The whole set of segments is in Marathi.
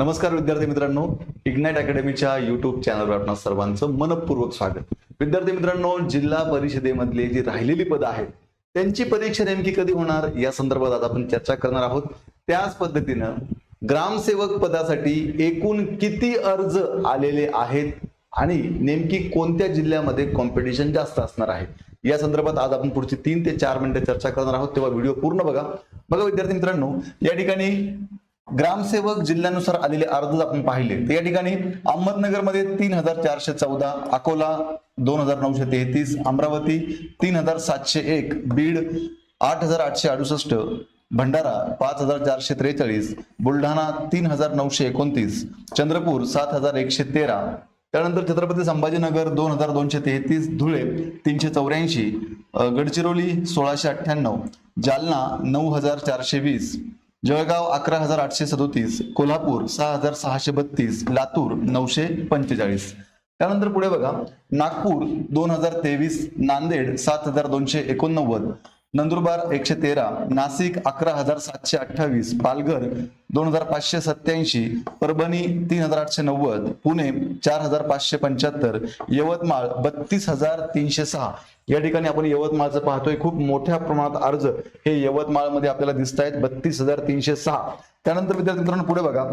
नमस्कार विद्यार्थी मित्रांनो. इग्नाइट अकॅडमीच्या युट्यूब चॅनलवर आपण सर्वांचं मनपूर्वक स्वागत. विद्यार्थी मित्रांनो जिल्हा परिषदेमधली जी राहिलेली पदं आहेत त्यांची परीक्षा नेमकी कधी होणार? या संदर्भात आता आपण चर्चा करणार आहोत. त्याच पद्धतीनं ग्रामसेवक पदासाठी एकूण किती अर्ज आलेले आहेत आणि नेमकी कोणत्या जिल्ह्यामध्ये कॉम्पिटिशन जास्त असणार आहे? या संदर्भात आज आपण पुढची तीन ते चार मिनिटं चर्चा करणार आहोत. तेव्हा व्हिडिओ पूर्ण बघा. बघा विद्यार्थी मित्रांनो या ठिकाणी ग्रामसेवक जिल्ह्यानुसार आलेले अर्ज आपण पाहिले. तर या ठिकाणी अहमदनगरमध्ये तीन हजार चारशे चौदा अकोला दोन हजार नऊशे तेहतीस अमरावती तीन हजार सातशे एक बीड आठ हजार आठशे अडुसष्ट भंडारा पाच हजार चारशे त्रेचाळीस बुलढाणा तीन हजार नऊशे एकोणतीस चंद्रपूर सात हजार एकशे तेरा त्यानंतर छत्रपती संभाजीनगर दोन हजार दोनशे तेहतीस धुळे तीनशे चौऱ्याऐंशी गडचिरोली सोळाशे अठ्ठ्याण्णव जालना नऊ हजार चारशे वीस जळगाव अकरा हजार आठशे सदोतीस कोल्हापूर सहा हजार सहाशे बत्तीस लातूर नऊशे पंचेचाळीस. त्यानंतर पुढे बघा नागपूर दोन हजार तेवीस नांदेड सात हजार दोनशे एकोणनव्वद नंदुरबार एकशे तेरा नाशिक अकरा हजार सातशे अठ्ठावीस पालघर दोन हजार पाचशे सत्याऐंशी परभणी तीन हजार आठशे नव्वद पुणे चार हजार पाचशे पंच्याहत्तर यवतमाळ बत्तीस हजार तीनशे सहा. या ठिकाणी आपण यवतमाळचं पाहतोय. खूप मोठ्या प्रमाणात अर्ज हे यवतमाळमध्ये आपल्याला दिसत आहेत बत्तीस हजार तीनशे सहा. त्यानंतर विद्यार्थी मित्रांनो पुढे बघा.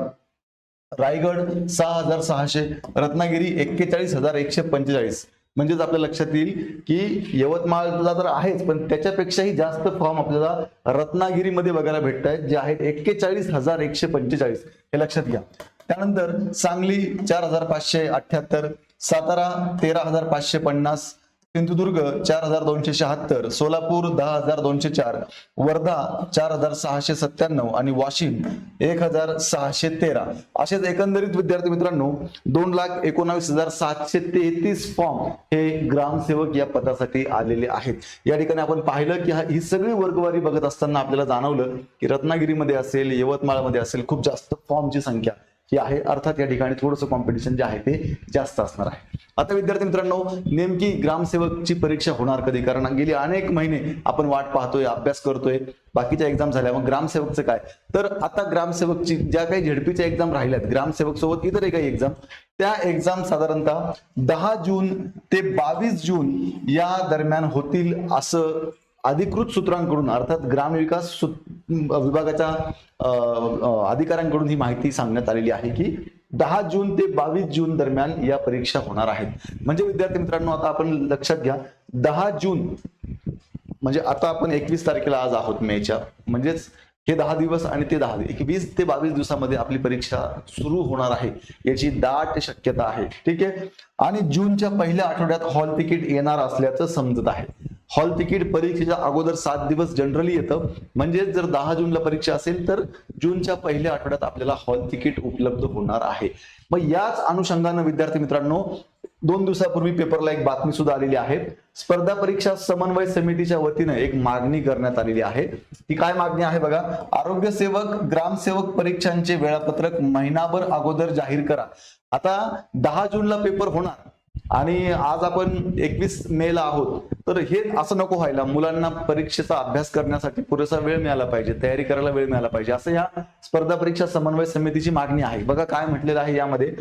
रायगड सहा हजार सहाशे रत्नागिरी एक्केचाळीस हजार एकशे पंचेचाळीस. म्हणजेच आपल्या लक्षात येईल की यवतमाळला तर आहेच पण त्याच्यापेक्षाही जास्त फॉर्म आपल्याला रत्नागिरीमध्ये बघायला भेटत आहेत जे आहेत एक्केचाळीस हजार एकशे पंचेचाळीस. हे लक्षात घ्या. त्यानंतर सांगली चार हजार पाचशे अठ्ठ्याहत्तर सातारा तेरा हजार पाचशे पन्नास सिंधुदुर्ग चार हजार दोनशे शहात्तर सोलापूर दहा हजार दोनशे चार वर्धा चार हजार सहाशे सत्त्याण्णव आणि वाशिम एक हजार सहाशे तेरा. असेच एकंदरीत विद्यार्थी मित्रांनो दोन लाख एकोणावीस हजार सातशे तेहतीस फॉर्म हे ग्रामसेवक या पदासाठी आलेले आहेत. या ठिकाणी आपण पाहिलं की हा- ही सगळी वर्गवारी बघत असताना आपल्याला जाणवलं की रत्नागिरीमध्ये असेल यवतमाळमध्ये असेल खूप जास्त फॉर्मची संख्या हे आहे अर्थात या ठिकाणी थोडंसं कॉम्पिटिशन जे आहे ते जास्त असणार आहे. आता विद्यार्थी मित्रांनो नेमकी ग्रामसेवकची परीक्षा होणार कधी? कारण गेली अनेक महिने आपण वाट पाहतोय अभ्यास करतोय. बाकीच्या एक्झाम झाल्या मग ग्रामसेवकचं काय? तर आता ग्रामसेवकची ज्या काही झेडपीच्या एक्झाम राहिल्यात ग्रामसेवक सोबत इतर काही एक्झाम त्या एक्झाम साधारणतः दहा जून ते बावीस जून या दरम्यान होतील असं अधिकृत सूत्रांकडून अर्थात ग्रामविकास सु- विभागाच्या अधिकाऱ्यांकडून ही माहिती सांगण्यात आलेली आहे की दहा जून ते बावीस जून दरम्यान या परीक्षा होणार आहेत. म्हणजे विद्यार्थी मित्रांनो आता आपण लक्षात घ्या दहा जून म्हणजे आता आपण एकवीस तारखेला आज आहोत मेच्या. म्हणजेच हे दहा दिवस आणि ते दहा एक वीस ते बावीस दिवसामध्ये आपली परीक्षा सुरू होणार आहे याची दाट शक्यता आहे. ठीक आहे? आणि जूनच्या पहिल्या आठवड्यात हॉल तिकीट येणार असल्याचं समजत आहे. हॉल तिकीट परीक्षेच्या अगोदर सात दिवस जनरली येतं. म्हणजेच जर दहा जूनला परीक्षा असेल तर जूनच्या पहिल्या आठवड्यात आपल्याला हॉल तिकीट उपलब्ध होणार आहे. मग याच अनुषंगानं विद्यार्थी मित्रांनो दोन दिवसापूर्वी पेपरला एक बातमी सुद्धा आलेली आहे. स्पर्धा परीक्षा समन्वय समितीच्या वतीनं एक मागणी करण्यात आलेली आहे. ती काय मागणी आहे बघा? आरोग्य सेवक ग्रामसेवक परीक्षांचे वेळापत्रक महिनाभर अगोदर जाहीर करा. आता दहा जूनला पेपर होणार. आणि आज आपण एकवीस मे ला आहोत. तर हे असं नको व्हायला. मुलांना परीक्षेचा अभ्यास करण्यासाठी पुरेसा वेळ मिळाला पाहिजे तयारी करायला वेळ मिळाला पाहिजे. असं या स्पर्धा परीक्षा समन्वय समितीची मागणी आहे. बघा काय म्हटलेलं आहे यामध्ये.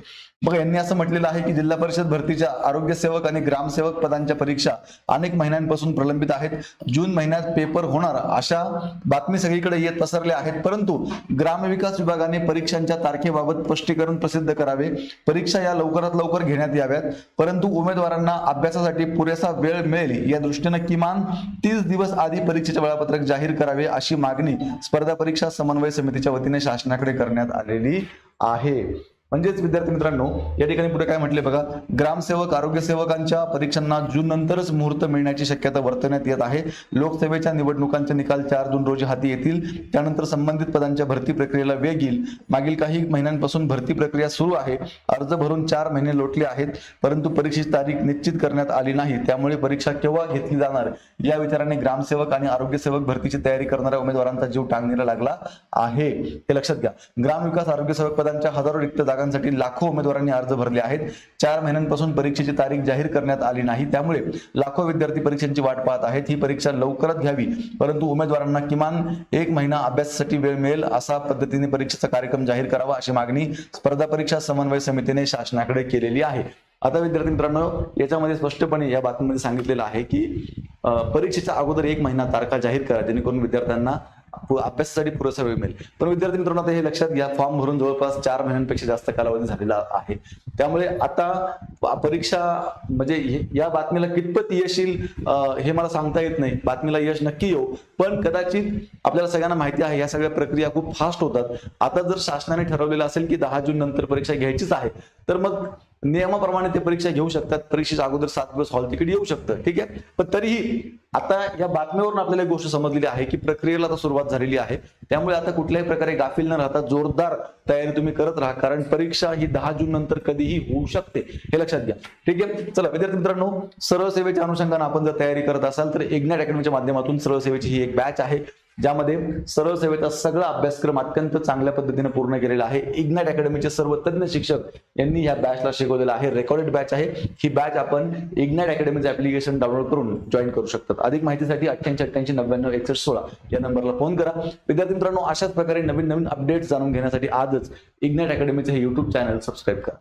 बघा यांनी असं म्हटलेलं आहे की जिल्हा परिषद भरतीच्या आरोग्य सेवक आणि ग्रामसेवक पदांच्या परीक्षा अनेक महिन्यांपासून प्रलंबित आहेत. जून महिन्यात पेपर होणार अशा बातमी सगळीकडे येत पसरल्या आहेत. परंतु ग्रामविकास विभागाने परीक्षांच्या तारखेबाबत स्पष्टीकरण प्रसिद्ध करावे. परीक्षा या लवकरात लवकर घेण्यात याव्यात. परंतु उमेदवारांना अभ्यासासाठी पुरेसा वेळ मिळेल या दृष्टीनं किमान तीस दिवस आधी परीक्षेचे वेळापत्रक जाहीर करावे अशी मागणी स्पर्धा परीक्षा समन्वय समितीच्या वतीने शासनाकडे करण्यात आलेली आहे. म्हणजेच विद्यार्थी मित्रांनो या ठिकाणी पुढे काय म्हटले बघा ग्रामसेवक आरोग्य सेवकांच्या परीक्षांना जून नंतरच मुहूर्त मिळण्याची शक्यता वर्तवण्यात येत आहे. लोकसेवेच्या निवडणुकांचे निकाल चार जून रोजी हाती येतील. त्यानंतर संबंधित पदांच्या भरती प्रक्रियेला वेग येईल. मागील काही महिन्यांपासून भरती प्रक्रिया सुरू आहे. अर्ज भरून चार महिने लोटले आहेत परंतु परीक्षेची तारीख निश्चित करण्यात आली नाही. त्यामुळे परीक्षा केव्हा घेतली जाणार या विचाराने ग्रामसेवक आणि आरोग्य सेवक भरतीची तयारी करणाऱ्या उमेदवारांचा जीव टांगणीला लागला आहे. हे लक्षात घ्या. ग्रामविकास आरोग्य सेवक पदांच्या हजारो रिक्त जागा जागांसाठी लाखो उमेदवारांनी अर्ज भरले आहेत. चार महिन्यांपासून परीक्षेची तारीख जाहीर करण्यात आली नाही. त्यामुळे लाखो विद्यार्थी परीक्षांची वाट पाहत आहेत. ही परीक्षा लवकरच घ्यावी. परंतु उमेदवारांना किमान एक महिना अभ्यासासाठी वेळ मिळेल असा पद्धतीने परीक्षेचा कार्यक्रम जाहीर करावा अशी मागणी स्पर्धा परीक्षा समन्वय समितीने शासनाकडे केलेली आहे. आता विद्यार्थी मित्रांनो याच्यामध्ये स्पष्टपणे या बातमीमध्ये सांगितलेलं आहे की परीक्षेच्या अगोदर एक महिना तारखा जाहीर करा जेणेकरून विद्यार्थ्यांना अभ्यासासाठी पुरेसा वेळ मिळेल. पण विद्यार्थी मित्रांनो आता हे लक्षात घ्या फॉर्म भरून जवळपास चार महिन्यांपेक्षा जास्त कालावधी झालेला आहे. त्यामुळे आता परीक्षा म्हणजे या बातमीला कितपत यश येईल हे मला सांगता येत नाही. बातमीला यश नक्की येऊ. पण कदाचित आपल्याला सगळ्यांना माहिती आहे या सगळ्या प्रक्रिया खूप फास्ट होतात. आता जर शासनाने ठरवलेलं असेल की दहा जून नंतर परीक्षा घ्यायचीच आहे तर मग नियमाप्रमाणे ते परीक्षा घेऊ शकतात. परीक्षेच्या अगोदर सात दिवस हॉल तिकीट येऊ शकतं. ठीक आहे? पण तरीही आता या बातमीवरून आपल्याला एक गोष्ट समजलेली आहे की प्रक्रियेला आता सुरुवात झालेली आहे. त्यामुळे आता कुठल्याही प्रकारे गाफील न राहता जोरदार तयारी तुम्ही करत राहा. कारण परीक्षा ही दहा जून नंतर कधीही होऊ शकते. हे लक्षात घ्या. ठीक आहे? चला विद्यार्थी मित्रांनो सरळ सेवेच्या अनुषंगाने आपण जर तयारी करत असाल तर इग्नाट अकॅडमीच्या माध्यमातून सरळ सेवेची ही एक बॅच आहे. ज्यामध्ये सरळ सेवेचा सगळा अभ्यासक्रम अत्यंत चांगल्या पद्धतीने पूर्ण केलेला आहे. इग्नाट अकॅडमीचे सर्व तज्ज्ञ शिक्षक यांनी या बॅचला शिकवलेला आहे. रेकॉर्डेड बॅच आहे. ही बॅच आपण इग्नाट अकॅडमीचं ऍप्लिकेशन डाउनलोड करून जॉईन करू शकतात. अधिक माहितीसाठी अठ्ठ्याऐंशी अठ्ठ्याऐंशी नव्याण्णव एकसष्ट सोळा या नंबरला फोन करा. विद्यार्थी मित्रांनो अशाच प्रकारे नवीन नवीन अपडेट्स जाणून घेण्यासाठी आजच इग्नाट अकॅडमीचे हे युट्यूब चॅनल सबस्क्राईब करा.